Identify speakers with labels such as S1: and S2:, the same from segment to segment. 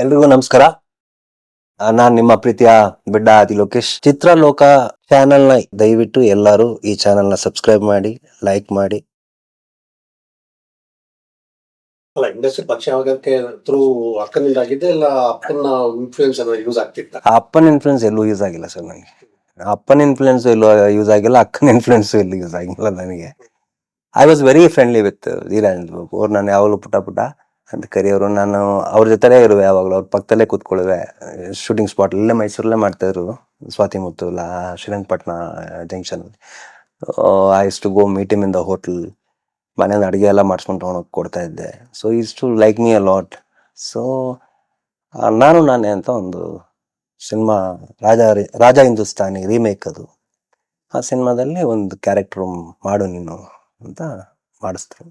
S1: ಎಲ್ರಿಗೂ ನಮಸ್ಕಾರ. ನಾನ್ ನಿಮ್ಮ ಪ್ರೀತಿಯ ಬಿಡ್ಡ ಆದಿ ಲೋಕೇಶ್. ಚಿತ್ರಲೋಕ ಚಾನೆಲ್ನ ದಯವಿಟ್ಟು ಎಲ್ಲರೂ ಈ ಚಾನೆಲ್ನ ಸಬ್ಸ್ಕ್ರೈಬ್ ಮಾಡಿ ಲೈಕ್ ಮಾಡಿ.
S2: ಅಲ್ಲ ಇಂಡಸ್ಟ್ರಿ ಪಕ್ಷ ಯಾವಾಗಕ್ಕೆ ಥ್ರೂ ಅಕ್ಕನಿಂದ ಆಗಿದೆ ಇಲ್ಲ ಅಪ್ಪನ ಇನ್ಫ್ಲೂಯೆನ್ಸ್ ಅನ್ನೋ ಯೂಸ್ ಆಗ್ತಿತ್ತ?
S1: ಆ ಅಪ್ಪನ ಇನ್ಫ್ಲುಯೆನ್ಸ್ ಎಲ್ಲೂ ಯೂಸ್ ಆಗಿಲ್ಲ ಸರ್ ನನಗೆ. ಅಪ್ಪನ ಇನ್ಫ್ಲುಯೆನ್ಸ್ ಎಲ್ಲೂ ಯೂಸ್ ಆಗಿಲ್ಲ ಅಕ್ಕನ ಇನ್ಫ್ಲುಯೆನ್ಸ್ ಎಲ್ಲೂ ಯೂಸ್ ಆಗಿಲ್ಲ ನನಗೆ. I was very friendly with Dheeraj Babu ಅವ್ರು ನಾನು ಯಾವಾಗಲೂ ಪುಟ ಪುಟ ಅಂತ ಕರಿಯೋರು ನಾನು ಅವ್ರ ಜೊತೆಲೇ ಇರುವೆ ಯಾವಾಗಲೂ ಅವ್ರ ಪಕ್ಕದಲ್ಲೇ ಕೂತ್ಕೊಳ್ಳುವೆ. ಶೂಟಿಂಗ್ ಸ್ಪಾಟ್ ಇಲ್ಲೇ ಮೈಸೂರಲ್ಲೇ ಮಾಡ್ತಾ ಇದ್ರು, ಸ್ವಾತಿ ಲಾ Srirangapatna junction I to go meet in the hotel ಮನೇಲಿ ಅಡುಗೆ ಎಲ್ಲ ಮಾಡಿಸ್ಕೊಂಡು ತೊಗೊಂಡೋಗಿ ಕೊಡ್ತಾ ಇದ್ದೆ. So is to like me a lot so ನಾನು ನಾನೇ ಅಂತ ಒಂದು ಸಿನಿಮಾ ರಾಜ ರಾಜ ಹಿಂದೂಸ್ತಾನಿ ರೀಮೇಕ್ ಅದು. ಆ ಸಿನಿಮಾದಲ್ಲಿ ಒಂದು ಕ್ಯಾರೆಕ್ಟರ್ ಮಾಡು ನೀನು ಅಂತ ಮಾಡಿಸ್ತಾರೆ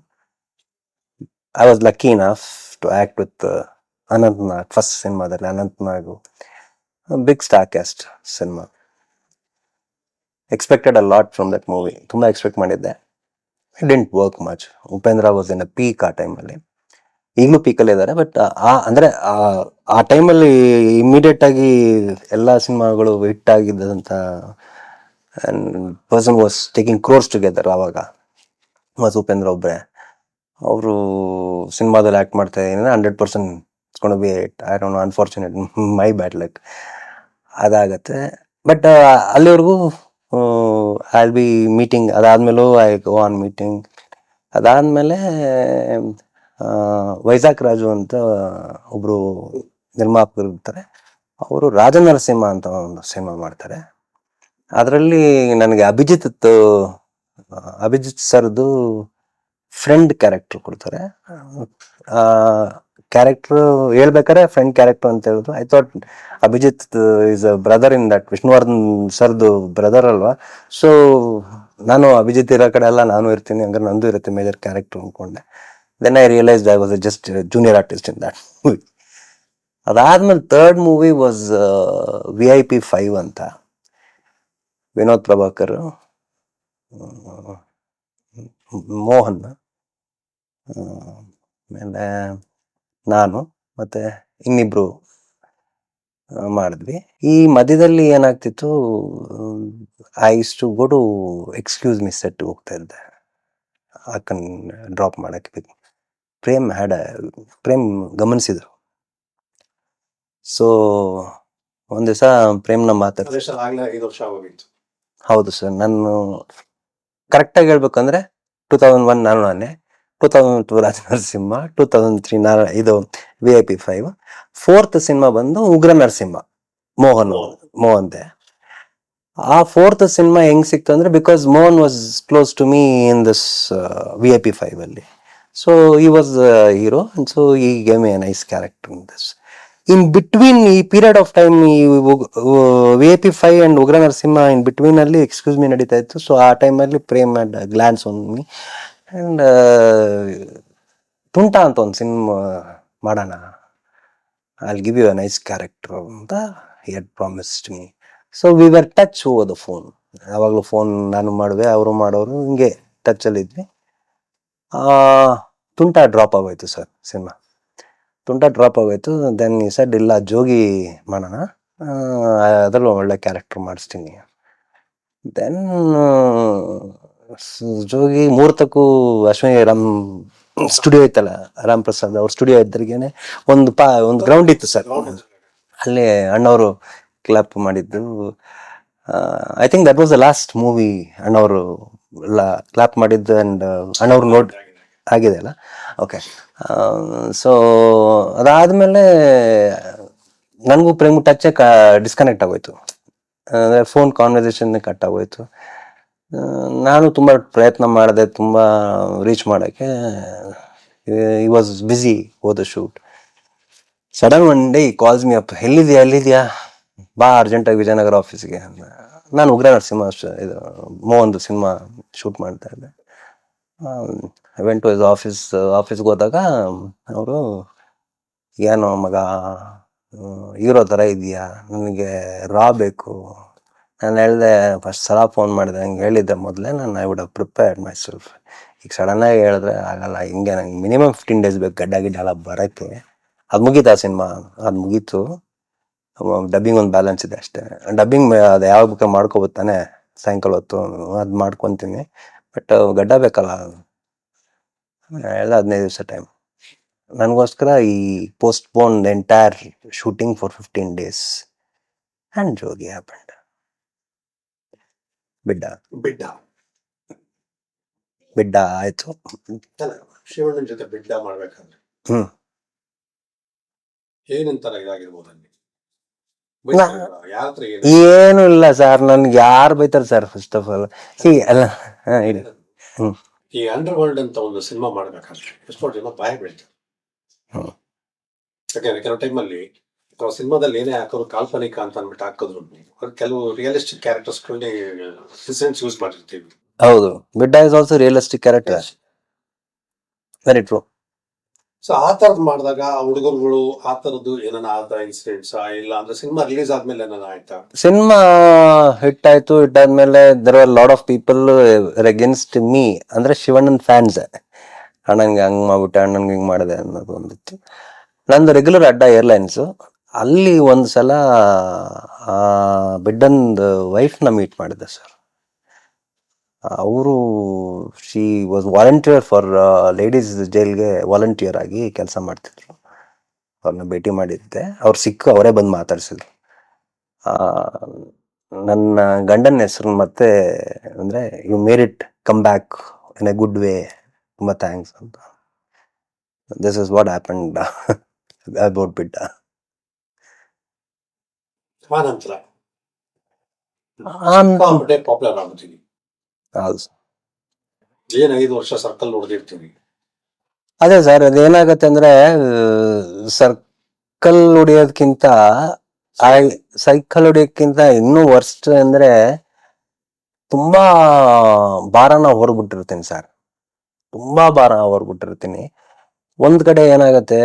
S1: I was lucky enough to act with Anant Nag first ಸಿನಿಮಾದಲ್ಲಿ Anant Nag big star cast cinema expected a lot from that movie ತುಂಬ ಎಕ್ಸ್ಪೆಕ್ಟ್ ಮಾಡಿದ್ದೆ. It didn't work much Upendra was in a peak ಆ ಟೈಮಲ್ಲಿ ಈಗಲೂ ಪೀಕಲ್ಲಿ ಇದ್ದಾರೆ but ಆ, ಅಂದರೆ, ಆ- ಟೈಮಲ್ಲಿ ಇಮಿಡಿಯೇಟ್ ಆಗಿ ಎಲ್ಲ ಸಿನಿಮಾಗಳು hit ಆಗಿದ್ದಂತ person was taking crores together ಆವಾಗ ವಾಸ್ ಉಪೇಂದ್ರ ಒಬ್ಬರೇ ಅವರು ಸಿನಿಮಾದಲ್ಲಿ ಆ್ಯಕ್ಟ್ ಮಾಡ್ತಾ ಇದ್ದೀನಿ. ಹಂಡ್ರೆಡ್ ಪರ್ಸೆಂಟ್ ಕೊಂಡು B I don't unfortunate my bad luck ಅದಾಗತ್ತೆ. But ಅಲ್ಲಿವರೆಗೂ ಐ ಬಿ ಮೀಟಿಂಗ್ ಅದಾದಮೇಲೂ ಐ ಗೋ ಆನ್ ಮೀಟಿಂಗ್ ಅದಾದಮೇಲೆ ವೈಸಾಕ್ ರಾಜು ಅಂತ ಒಬ್ಬರು ನಿರ್ಮಾಪಕರು ಇರ್ತಾರೆ. ಅವರು ರಾಜನರಸಿಂಹ ಅಂತ ಒಂದು ಸಿನಿಮಾ ಮಾಡ್ತಾರೆ. ಅದರಲ್ಲಿ ನನಗೆ ಅಭಿಜಿತ್ ಅಭಿಜಿತ್ ಸರ್ದು ಫ್ರೆಂಡ್ ಕ್ಯಾರೆಕ್ಟರ್ ಕೊಡ್ತಾರೆ. ಕ್ಯಾರೆಕ್ಟರ್ ಹೇಳ್ಬೇಕಾದ್ರೆ ಫ್ರೆಂಡ್ ಕ್ಯಾರೆಕ್ಟರ್ ಅಂತ ಹೇಳೋದು. I thought Abhijit is a brother in that Vishnuvardhan ಸರ್ದು ಬ್ರದರ್ ಅಲ್ವಾ? ಸೊ ನಾನು ಅಭಿಜಿತ್ ಇರೋ ಕಡೆ ಎಲ್ಲ ನಾನು ಇರ್ತೀನಿ, ಹಂಗಾರೆ ನಂದು ಇರುತ್ತೆ ಮೇಜರ್ ಕ್ಯಾರೆಕ್ಟರ್ ಅನ್ಕೊಂಡೆ. Then I realise I was just junior artist in that movie ಅದಾದ್ಮೇಲೆ third movie was V I P five ಅಂತ. ವಿನೋದ್ ಪ್ರಭಾಕರ್ ಮೋಹನ್. ಆಮೇಲೆ ನಾನು ಮತ್ತೆ ಇನ್ನಿಬ್ರು ಮಾಡಿದ್ವಿ. ಈ ಮಧ್ಯದಲ್ಲಿ ಏನಾಗ್ತಿತ್ತು ಐ ಇಷ್ಟು go to excuse me set ಹೋಗ್ತಾ ಇದ್ದೆ. ಅಕ್ಕನ್ ಡ್ರಾಪ್ ಮಾಡಕ್ಕೆ ಪ್ರೇಮ್ ಹ್ಯಾಡ್ ಪ್ರೇಮ್ ಗಮನಿಸಿದ್ರು. ಸೊ ಒಂದ್ ದಿವಸ ಪ್ರೇಮ್ನ ಮಾತಾಡ್ತಾರೆ ಹೌದು ಸರ್ ನಾನು ಕರೆಕ್ಟಾಗಿ ಹೇಳ್ಬೇಕಂದ್ರೆ ಟೂ ತೌಸಂಡ್ ಒನ್ ನಾನು ನಾನೇ. Two thousand two Raja Narasimha two thousand three ನಾರ ಇದು V I P five fourth cinema ಬಂದು ಉಗ್ರ ನರಸಿಂಹ, ಮೋಹನ್ ಮೋಹನ್ದೆ ಆ ಫೋರ್ತ್ ಸಿನಿಮಾ ಹೆಂಗ್ ಸಿಕ್ತು ಅಂದ್ರೆ because Mohan was close to me in this V I P five ಅಲ್ಲಿ. So he was hero so he gave a nice character in this in between ಈ period of time ಈ V I P five and Ugra Narasimha in between ಅಲ್ಲಿ excuse me ನಡೀತಾ ಇತ್ತು. So ಆ ಟೈಮಲ್ಲಿ Prem and glance one me and Tunta ಅಂತ ಒಂದು cinema ಮಾಡೋಣ. I give you a nice character ಅಂತ at promised me so we were touch over the phone ಯಾವಾಗಲೂ ಫೋನ್ ನಾನು ಮಾಡುವೆ, ಅವರು ಮಾಡೋರು, ಹಿಂಗೆ ಟಚಲ್ಲಿ ಇದ್ವಿ. ತುಂಟ ಡ್ರಾಪ್ ಆಗೋಯ್ತು ಸರ್ ಸಿನಿಮಾ ತುಂಟ ಡ್ರಾಪ್ ಆಗೋಯ್ತು ದೆನ್ ಈ ಸೆಡ್ ಇಲ್ಲ, ಜೋಗಿ ಮಾಡೋಣ. ಅದರಲ್ಲೂ ಒಳ್ಳೆ ಕ್ಯಾರೆಕ್ಟರ್ ಮಾಡಿಸ್ತೀನಿ. ದೆನ್ ಜೋಗಿ ಮುಹೂರ್ತಕ್ಕೂ ಅಶ್ವಿನಿ ರಾಮ್ ಸ್ಟುಡಿಯೋ ಇತ್ತಲ್ಲ ರಾಮ್ ಪ್ರಸಾದ್ ಅವ್ರ ಸ್ಟುಡಿಯೋ ಇದ್ದರಿಗೇನೆ ಒಂದು ಪಾ, ಒಂದು ಗ್ರೌಂಡ್ ಇತ್ತು ಸರ್. ಅಲ್ಲಿ ಅಣ್ಣವರು ಕ್ಲಾಪ್ ಮಾಡಿದ್ದು I think that was the last movie ಅಣ್ಣವರು ಕ್ಲಾಪ್ ಮಾಡಿದ್ದು ಅಂಡ್ ಅಣ್ಣವ್ರು ನೋಡ್, ಆಗಿದೆ ಅಲ್ಲ? ಓಕೆ ಸೊ ಅದಾದಮೇಲೆ ನನಗೂ ಪ್ರೇಮ್ ಟಚ್ ಡಿಸ್ಕನೆಕ್ಟ್ ಆಗೋಯ್ತು. ಅಂದರೆ ಫೋನ್ ಕಾನ್ವರ್ಸೇಷನ್ ಕಟ್ ಆಗೋಯ್ತು. ನಾನು ತುಂಬ ಪ್ರಯತ್ನ ಮಾಡಿದೆ ತುಂಬ ರೀಚ್ ಮಾಡೋಕ್ಕೆ ಇ ವಾಸ್ ಬ್ಯುಸಿ ಹೋದ shoot sudden one day calls me up ಎಲ್ಲಿದೆಯಾ, ಎಲ್ಲಿದ್ಯಾ? ಬಾ ಅರ್ಜೆಂಟಾಗಿ ವಿಜಯನಗರ ಆಫೀಸ್ಗೆ ನಾನು ಉಗ್ರ ನರಸಿಂಹ ಇದು ಮೋಹನ್ದು ಸಿನಿಮಾ ಶೂಟ್ ಮಾಡ್ತಾ ಇದ್ದೆ. ವೆಂಟ್ ಟು ಇಸ್ ಆಫೀಸ್ ಆಫೀಸ್ಗೆ ಹೋದಾಗ ಅವರು ಏನೋ ಮಗ ಹೀರೋ ಥರ ಇದೆಯಾ? ನನಗೆ ರಾ ಬೇಕು. ನಾನು ಹೇಳಿದೆ ಫಸ್ಟ್ ಸಲ ಫೋನ್ ಮಾಡಿದೆ ಹಂಗೆ ಹೇಳಿದ್ದೆ ಮೊದಲೇ, ನಾನು I would have prepared my myself ಸಡನ್ನಾಗಿ ಹೇಳಿದ್ರೆ ಆಗಲ್ಲ, ಹಿಂಗೆ ನಂಗೆ ಮಿನಿಮಮ್ ಫಿಫ್ಟೀನ್ ಡೇಸ್ ಬೇಕು ಗಡ್ಡ ಗಿಡ್ಡ ಎಲ್ಲ ಬರೋಕ್ಕೆ. ಅದು ಮುಗೀತು ಆ ಸಿನಿಮಾ, ಅದು ಮುಗೀತು. ಡಬ್ಬಿಂಗ್ ಒಂದು ಬ್ಯಾಲೆನ್ಸ್ ಇದೆ ಅಷ್ಟೇ. ಡಬ್ಬಿಂಗ್ ಅದು ಯಾವಾಗ ಬೇಕಾದ್ರೆ ಮಾಡ್ಕೋಬೋತಾನೆ ಸಾಯಂಕಾಲ ಹೊತ್ತು, ಅದು ಮಾಡ್ಕೊತೀನಿ. ಬಟ್ ಗಡ್ಡ ಬೇಕಲ್ಲ. ಎಲ್ಲ ಹದಿನೈದು ದಿವಸ ಟೈಮ್ ನನಗೋಸ್ಕರ ಈ postpone entire shooting for fifteen days and Jogi happened Bidda.
S2: Bidda.
S1: Bidda ಆಯ್ತು.
S2: ಶಿವಣ್ಣನ ಜೊತೆ ಬಿಡ್ಡ ಮಾಡ್ಬೇಕಂದ್ರೆ.
S1: ಹ್ಮ್.
S2: ಏನಂತಾರ ಇದಾಗಿರ್ಬೋದು ಅಲ್ಲಿ? ಏನು
S1: ಇಲ್ಲ ಸರ್ ನನ್ಗೆ ಯಾರು ಬೈತಾರೆ ಸರ್ ಫಸ್ಟ್ ಆಫ್ ಆಲ್ ಈ ಅಲ್ಲ ಹ್ಮ್.
S2: ಈ ಅಂಡರ್ ವರ್ಲ್ಡ್ ಅಂತ ಒಂದು ಸಿನಿಮಾ ಮಾಡ್ಬೇಕಾದ್ರೆ ಎಷ್ಟೋ ಜನ ಭಯ ಬೀಳ್ತಾರೆ.
S1: ಹ್ಮ್.
S2: ಯಾಕಂದ್ರೆ ಕೆಲವು ಟೈಮಲ್ಲಿ ಸಿನಿಮಾದಲ್ಲಿ ಏನೇ ಹಾಕೋರು ಕಾಲ್ಪನಿಕ ಅಂತ ಅಂದ್ಬಿಟ್ಟು ಹಾಕಿದ್ರು ಕೆಲವು ರಿಯಲಿಸ್ಟಿಕ್ ಕ್ಯಾರೆಕ್ಟರ್ಸ್ಗಳನ್ನೇ ಇನ್ಸಿಡೆಂಟ್ಸ್ ಯೂಸ್ ಮಾಡಿರ್ತೀವಿ.
S1: ಹೌದು. Bidda is also realistic character very true
S2: so ಆ ಥರದ್ ಮಾಡಿದಾಗ ಹುಡುಗರುಗಳು ಆ ಥರದ್ದು ಏನಾನ ಆದ ಇನ್ಸಿಡೆಂಟ್ಸ್ ಇಲ್ಲ ಅಂದ್ರೆ ಸಿನಿಮಾ ರಿಲೀಸ್ ಆದ್ಮೇಲೆ ಏನಾನ ಆಯ್ತಾ?
S1: ಸಿನಿಮಾ ಹಿಟ್ ಆಯ್ತು ಹಿಟ್ ಆದ್ಮೇಲೆ there are lot of people against me ಅಂದ್ರೆ ಶಿವಣ್ಣನ್ ಫ್ಯಾನ್ಸ್ ಅಣ್ಣಂಗೆ ಹಂಗ್ ಮಾಡ್ಬಿಟ್ಟೆ ಅಣ್ಣಂಗೆ ಹಿಂಗೆ ಮಾಡಿದೆ ಅನ್ನೋದು ಒಂದಿತ್ತು. ನಂದು ರೆಗ್ಯುಲರ್ ಅಡ್ಡ ಏರ್ಲೈನ್ಸ್ ಅಲ್ಲಿ ಒಂದು ಸಲ ಬಿಡ್ಡನ್ದು ವೈಫ್ನ ಮೀಟ್ ಮಾಡಿದೆ ಸರ್ ಅವರು she was volunteer for ladies ಜೈಲ್ಗೆ ವಾಲಂಟಿಯರ್ ಆಗಿ ಕೆಲಸ ಮಾಡ್ತಿದ್ರು. ಅವ್ರನ್ನ ಭೇಟಿ ಮಾಡಿದ್ದೆ. ಅವ್ರು ಸಿಕ್ಕು, ಅವರೇ ಬಂದು ಮಾತಾಡಿಸಿದ್ರು. ನನ್ನ ಗಂಡನ ಹೆಸರು ಮತ್ತೆ, ಅಂದರೆ you married come back in a good way ತುಂಬ ಥ್ಯಾಂಕ್ಸ್ ಅಂತ. This is what happened about ಬಿಟ್ಟ
S2: ಆ ನಂತರ ಸಿಕ್ಕಾಪಟ್ಟೆ ಪಾಪ್ಯುಲರ್ ಆಗ್ಬಿಡ್ತೀವಿ ಏನ್ ಐದು ವರ್ಷ ಸರ್ಕಲ್ ನೋಡ್ದಿರ್ತೀವಿ
S1: ಅದೇ ಸರ್ ಅದೇನಾಗತ್ತೆ ಅಂದ್ರೆ ಸರ್ಕಲ್ ಹೊಡಿಯೋದ್ಕಿಂತ ಸೈಕಲ್ ಹೊಡಿಯೋಕ್ಕಿಂತ ಇನ್ನೂ ವರ್ಸ್ಟ್ ಅಂದ್ರೆ ತುಂಬಾ ಭಾರನ ಹೊರಬಿಟ್ಟಿರ್ತೀನಿ ಸರ್. ತುಂಬಾ ಭಾರ ಹೊರಬಿಟ್ಟಿರ್ತೀನಿ. ಒಂದ್ ಕಡೆ ಏನಾಗತ್ತೆ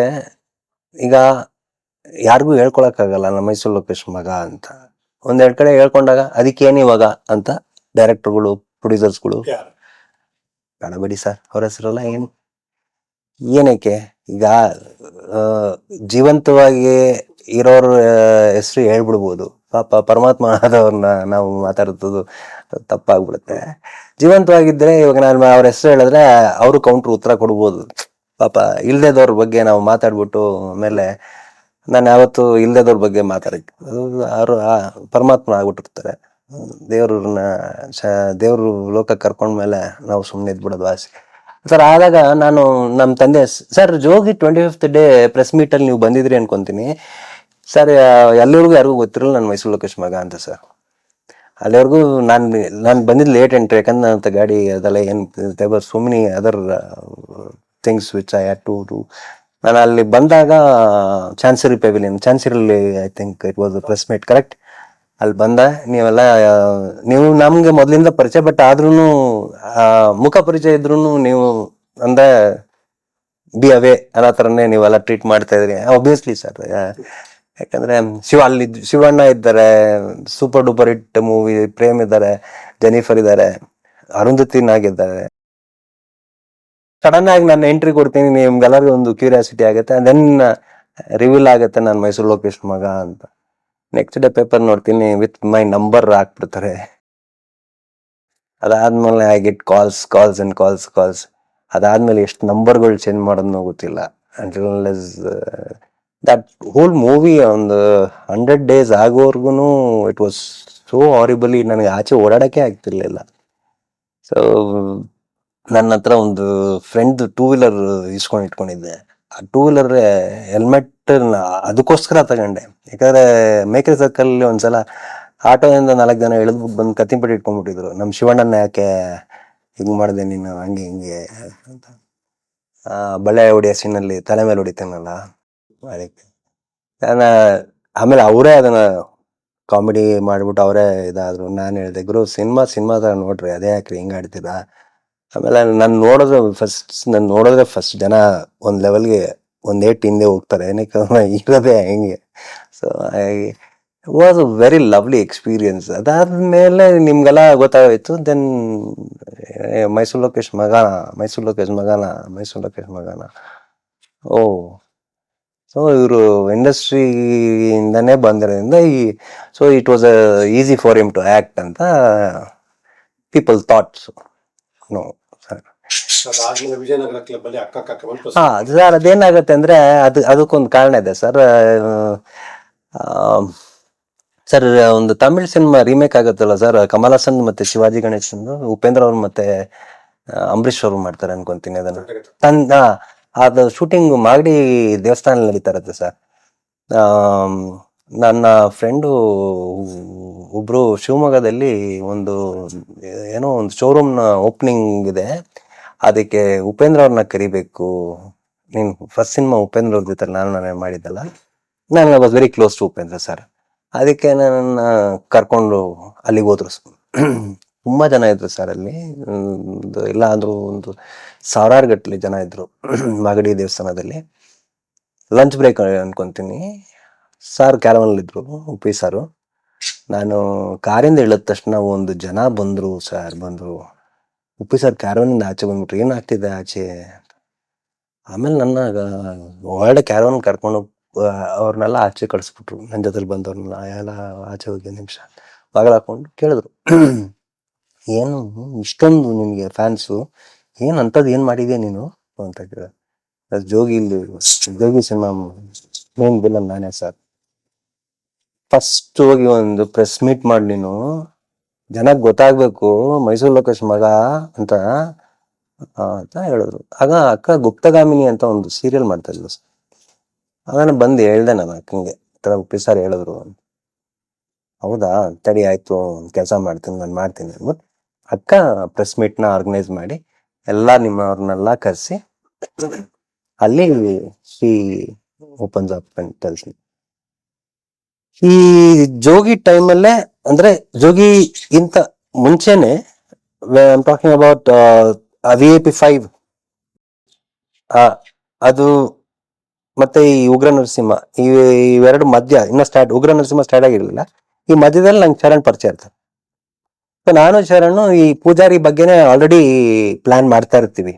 S1: ಈಗ ಯಾರಿಗೂ ಹೇಳ್ಕೊಳಕ್ಕಾಗಲ್ಲ ನಮ್ಮ ಮೈಸೂರು ಲೋಕೇಶ್ ಮಗ ಅಂತ. ಒಂದೆರಡು ಕಡೆ ಹೇಳ್ಕೊಂಡಾಗ ಅದಕ್ಕೇನು ಇವಾಗ ಅಂತ ಡೈರೆಕ್ಟರ್ಗಳು ಪ್ರೊಡ್ಯೂಸರ್ಸ್ಗಳು
S2: ಬೇಡಬೇಡಿ
S1: ಬೇಡ ಬಿಡಿ ಸರ್ ಅವ್ರ ಹೆಸರಲ್ಲ ಏನು? ಏನಕ್ಕೆ? ಈಗ ಜೀವಂತವಾಗಿ ಇರೋರ ಹೆಸರು ಹೇಳ್ಬಿಡ್ಬೋದು. ಪಾಪ ಪರಮಾತ್ಮ ಆದವ್ರನ್ನ ನಾವು ಮಾತಾಡ್ತದ್ದು ತಪ್ಪಾಗ್ಬಿಡುತ್ತೆ. ಜೀವಂತವಾಗಿದ್ರೆ ಇವಾಗ ನಾನು ಅವ್ರ ಹೆಸರು ಹೇಳಿದ್ರೆ ಅವರು ಕೌಂಟ್ರ್ ಉತ್ತರ ಕೊಡ್ಬೋದು. ಪಾಪ ಇಲ್ದೇದವ್ರ ಬಗ್ಗೆ ನಾವು ಮಾತಾಡ್ಬಿಟ್ಟು ಆಮೇಲೆ ನಾನು ಯಾವತ್ತು ಇಲ್ಲದವ್ರ ಬಗ್ಗೆ ಮಾತಾಡಕ್ಕೆ ಅವರು ಅವರು ಪರಮಾತ್ಮ ಆಗ್ಬಿಟ್ಟಿರ್ತಾರೆ. ದೇವ್ರನ್ನ ದೇವರು ಲೋಕ ಕರ್ಕೊಂಡ್ಮೇಲೆ ನಾವು ಸುಮ್ಮನೆ ಇದ್ಬಿಡೋದು ಆಸೆ. ಸರ್, ಆದಾಗ ನಾನು ನಮ್ಮ ತಂದೆ, sir, Jogi twenty fifth day press ಮೀಟಲ್ಲಿ ನೀವು ಬಂದಿದ್ರಿ ಅನ್ಕೊಂತೀನಿ. ಸರ್ ಎಲ್ಲರಿಗೂ ಯಾರಿಗೂ ಗೊತ್ತಿರಲ್ಲ ನಾನು ಮೈಸೂರು ಲೋಕೇಶ್ ಮಗ ಅಂತ ಸರ್. ಅಲ್ಲಿವರೆಗೂ ನಾನು ನಾನು ಬಂದಿದ್ದು ಲೇಟ್ ಎಂಟ್ರಿ ಯಾಕಂದ್ರೆ ನನ್ನ ಗಾಡಿ ಅದೆಲ್ಲ ಏನು so many other things which I had to do ನಾನು ಅಲ್ಲಿ ಬಂದಾಗ chancery pavilion, ಚಾನ್ಸರಿಲಿ I think it was press meet correct ಅಲ್ಲಿ ಬಂದ, ನೀವೆಲ್ಲ, ನೀವು ನಮ್ಗೆ ಮೊದಲಿಂದ ಪರಿಚಯ ಬಟ್ ಆದ್ರೂ ಮುಖ ಪರಿಚಯ ಇದ್ರೂ ನೀವು ಅಂದ್ರೆ ಬಿ ಅವೇ ಅನ್ನೋ ಥರನೇ ನೀವೆಲ್ಲ ಟ್ರೀಟ್ ಮಾಡ್ತಾ ಇದ್ರಿ. ಒಬ್ವಿಯಸ್ಲಿ ಸರ್ ಯಾಕಂದ್ರೆ, ಶಿವ ಅಲ್ಲಿ ಶಿವಣ್ಣ ಇದ್ದಾರೆ super duper hit movie Prem ಇದ್ದಾರೆ ಜೆನಿಫರ್ ಇದ್ದಾರೆ, ಅರುಂಧತಿ ನಾಗ್ ಇದ್ದಾರೆ. ಸಡನ್ ಆಗಿ ನಾನು ಎಂಟ್ರಿ ಕೊಡ್ತೀನಿ ನಿಮ್ಗೆಲ್ಲರಿಗೂ ಒಂದು ಕ್ಯೂರಿಯಾಸಿಟಿ ಆಗುತ್ತೆ ದೆನ್ ರಿವೀಲ್ ಆಗುತ್ತೆ ನಾನು ಮೈಸೂರು ಲೋಕೇಶ್ ಮಗ ಅಂತ. ನೆಕ್ಸ್ಟ್ ಡೇ ಪೇಪರ್ ನೋಡ್ತೀನಿ ವಿತ್ ಮೈ ನಂಬರ್ ಹಾಕ್ಬಿಡ್ತಾರೆ. ಅದಾದ್ಮೇಲೆ I get calls calls and calls calls ಅದಾದ್ಮೇಲೆ ಎಷ್ಟು ನಂಬರ್ಗಳು ಚೇಂಜ್ ಮಾಡೋದನ್ನೂ ಗೊತ್ತಿಲ್ಲ. ದಟ್ ಹೋಲ್ ಮೂವಿ ಒಂದು ಹಂಡ್ರೆಡ್ ಡೇಸ್ ಆಗೋವರೆಗೂ ಇಟ್ ವಾಸ್ ಸೋ ಹಾರಿಬಲಿ ನನಗೆ ಆಚೆ ಓಡಾಡೋಕ್ಕೆ ಆಗ್ತಿರ್ಲಿಲ್ಲ. ಸೊ ನನ್ನ ಹತ್ರ ಒಂದು ಫ್ರೆಂಡ್ ಟೂ ವೀಲರ್ ಇಸ್ಕೊಂಡು ಇಟ್ಕೊಂಡಿದ್ದೆ. ಆ ಟೂ ವೀಲರ್ ಹೆಲ್ಮೆಟ್ ಅದಕ್ಕೋಸ್ಕರ ತಗೊಂಡೆ. ಯಾಕಂದ್ರೆ ಮೇಕರಿ ಸರ್ಕಲ್ ಒಂದ್ಸಲ ಆಟೋದಿಂದ ನಾಲ್ಕು ಜನ ಇಳಿದು ಬಂದು ಕತ್ತಿಂಪಟ್ಟಿ ಇಟ್ಕೊಂಡ್ಬಿಟ್ಟಿದ್ರು. ನಮ್ಮ ಶಿವಣ್ಣನ ಯಾಕೆ ಹಿಂಗ್ ಮಾಡಿದೆ ನೀನು? ಹಂಗೆ ಹಿಂಗೆ ಅಂತ. ಬಳೆ ಹೊಡಿಯೋ ಸೀನಲ್ಲಿ ತಲೆ ಮೇಲೆ ಹೊಡಿತೇನಲ್ಲ? ಅದಕ್ಕೆ. ನಾನು ಆಮೇಲೆ ಅವರೇ ಅದನ್ನ ಕಾಮಿಡಿ ಮಾಡ್ಬಿಟ್ಟು ಅವರೇ ಇದಾದ್ರು. ನಾನು ಹೇಳಿದೆ, ಗುರು, ಸಿನಿಮಾ ಸಿನಿಮಾ ಥರ ನೋಡ್ರಿ. ಅದೇ ಯಾಕ್ರಿ ಹಿಂಗೆ ಆಡ್ತೀರಾ? ಆಮೇಲೆ ನಾನು ನೋಡಿದ್ರೆ ಫಸ್ಟ್ ನಾನು ನೋಡಿದ್ರೆ ಫಸ್ಟ್ ಜನ ಒಂದು ಲೆವೆಲ್ಗೆ ಒಂದು ಏಟ್ ಹಿಂದೆ ಹೋಗ್ತಾರೆ. ಏನಕ್ಕೆ ಇರೋದೇ ಹೆಂಗೆ. So was a very lovely experience ಅದಾದಮೇಲೆ ನಿಮ್ಗೆಲ್ಲ ಗೊತ್ತಾಗೋಯ್ತು ದೆನ್ ಮೈಸೂರು ಲೋಕೇಶ್ ಮಗನ, ಮೈಸೂರು ಲೋಕೇಶ್ ಮಗನ, ಮೈಸೂರು ಲೋಕೇಶ್ ಮಗನ? ಓ ಸೊ ಇವರು ಇಂಡಸ್ಟ್ರಿಯಿಂದನೇ ಬಂದಿರೋದ್ರಿಂದ ಈ so it was easy for him to act ಅಂತ people thoughts no
S2: Vijayanagar club ಅಲ್ಲಿ ಅಕ್ಕ ಅಕ್ಕ ಕಮಲ್
S1: ಹಾ ಸರ್ ಅದೇನಾಗುತ್ತೆ ಅಂದ್ರೆ ಅದು ಅದಕ್ಕೊಂದು ಕಾರಣ ಇದೆ ಸರ್. ಸರ್ ಒಂದು ತಮಿಳ್ ಸಿನಿಮಾ ರೀಮೇಕ್ ಆಗುತ್ತಲ್ಲ ಸರ್ ಕಮಲ್ ಹಾಸನ್ ಮತ್ತೆ ಶಿವಾಜಿ ಗಣೇಶನ್ ಉಪೇಂದ್ರ ಅವ್ರು ಮತ್ತೆ ಅಂಬರೀಶ್ ಅವರು ಮಾಡ್ತಾರೆ ಅನ್ಕೊಂತೀನಿ ಅದನ್ನ. ತಂದ ಅದು ಶೂಟಿಂಗ್ ಮಾಗಡಿ ದೇವಸ್ಥಾನದಲ್ಲಿ ನಡೀತಾ ಇರುತ್ತೆ ಸರ್ ನನ್ನ ಫ್ರೆಂಡು ಒಬ್ರು ಶಿವಮೊಗ್ಗದಲ್ಲಿ ಒಂದು ಏನೋ ಒಂದು ಶೋರೂಮ್ನ ಓಪನಿಂಗ್ ಇದೆ. ಅದಕ್ಕೆ ಉಪೇಂದ್ರ ಅವ್ರನ್ನ ಕರಿಬೇಕು. ನೀನು ಫಸ್ಟ್ ಸಿನಿಮಾ ಉಪೇಂದ್ರ ಅವ್ರ ಜೊತೆ ನಾನು ನಾನೇ ಮಾಡಿದ್ದಲ್ಲ. ನಾನು was very close to Upendra sir ಅದಕ್ಕೆ ನನ್ನ ಕರ್ಕೊಂಡು ಅಲ್ಲಿಗೆ ಹೋದ್ರು. ತುಂಬಾ ಜನ ಇದ್ರು ಸರ್ ಅಲ್ಲಿ. ಇಲ್ಲ ಅಂದ್ರು ಒಂದು ಸಾವಿರಾರು ಗಟ್ಟಲೆ ಜನ ಇದ್ರು ಮಾಗಡಿ ದೇವಸ್ಥಾನದಲ್ಲಿ. ಲಂಚ್ ಬ್ರೇಕ್ ಅನ್ಕೊಂತೀನಿ. ಸರ್ ಕ್ಯಾರವನಲ್ಲಿ ಇದ್ರು, ಉಪ್ಪಿ ಸಾರು ನಾನು ಕಾರಿಂದ ಇಳಿದ ತಕ್ಷಣ ಒಂದು ಜನ ಬಂದ್ರು ಸರ್ ಬಂದ್ರು. ಉಪ್ಪಿ ಸರ್ ಕ್ಯಾರವನಿಂದ ಆಚೆ ಬಂದ್ಬಿಟ್ರು. ಏನಾಗ್ತಿದೆ ಆಚೆ ಆಮೇಲೆ ನನ್ನ ಒಳ್ಳೆ ಕ್ಯಾರವನ್ ಕರ್ಕೊಂಡು ಅವ್ರನ್ನೆಲ್ಲ ಆಚೆ ಕಳಿಸ್ಬಿಟ್ರು. ನನ್ನ ಜೊತೆಲಿ ಬಂದವ್ರನ್ನೆಲ್ಲ ಎಲ್ಲ ಆಚೆ ಹೋಗಿ ನಿಮಿಷ ಹಾಕೊಂಡು ಕೇಳಿದ್ರು. ಏನು ಇಷ್ಟೊಂದು ನಿಮಗೆ ಫ್ಯಾನ್ಸು ಏನು ಅಂಥದ್ದು ಏನು ಮಾಡಿದ್ಯಾ ನೀನು? ಅಂತ ಕೇಳ ಅದು ಜೋಗಿ ಇಲ್ಲಿ ಜೋಗಿ ಸಿನಿಮಾ ಮೇನ್ ಬಿಲ್ಲ ನಾನೇ ಸರ್ ಫಸ್ಟ್ ಹೋಗಿ ಒಂದು ಪ್ರೆಸ್ ಮೀಟ್ ಮಾಡಿ ನೀನು. ಜನಕ್ಕೆ ಗೊತ್ತಾಗ್ಬೇಕು, ಮೈಸೂರು ಲೋಕೇಶ್ ಮಗ ಅಂತ ಅಂತ ಹೇಳಿದ್ರು. ಆಗ ಅಕ್ಕ ಗುಪ್ತಗಾಮಿನಿ ಅಂತ ಒಂದು ಸೀರಿಯಲ್ ಮಾಡ್ತಾ ಇದ್ಲು. ಸರ್ ಅದನ್ನ ಬಂದು ಹೇಳ್ದೆ ನಾನು ಅಕ್ಕಂಗೆ. ಈ ಉಪ್ಪಿ ಸರ್ ಹೇಳಿದ್ರು ಹೌದಾ? ತಡಿ ಆಯ್ತು ಕೆಲಸ ಮಾಡ್ತೀನಿ, ನಾನು ಮಾಡ್ತೀನಿ ಅಂದ್ಬಿಟ್ಟು ಅಕ್ಕ ಪ್ರೆಸ್ ಮೀಟ್ನ ಆರ್ಗನೈಸ್ ಮಾಡಿ ಎಲ್ಲ ನಿಮ್ಮವ್ರನ್ನೆಲ್ಲ ಕರೆಸಿ, ಅಲ್ಲಿ ಶ್ರೀ ಓಪನ್ಸ್ ಅಪ್ ಅಂತ ಈ ಜೋಗಿ ಟೈಮಲ್ಲೇ ಅಂದ್ರೆ ಜೋಗಿ ಇಂತ ಮುಂಚೆನೆ talking about V A P five ಅದು ಮತ್ತೆ ಈ ಉಗ್ರ ನರಸಿಂಹ, ಈ ಇವೆರಡು ಮಧ್ಯ, ಇನ್ನ ಸ್ಟಾರ್ಟ್ ಉಗ್ರ ನರಸಿಂಹ ಸ್ಟಾರ್ಟ್ ಆಗಿರ್ಲಿಲ್ಲ. ಈ ಮಧ್ಯದಲ್ಲಿ ನಂಗೆ ಚರಣ್ ಪರಿಚಯ ಇರ್ತಾರೆ. ನಾನು ಶರಣ್ ಈ ಪೂಜಾರಿ ಬಗ್ಗೆನೇ ಆಲ್ರೆಡಿ ಪ್ಲಾನ್ ಮಾಡ್ತಾ ಇರ್ತೀವಿ.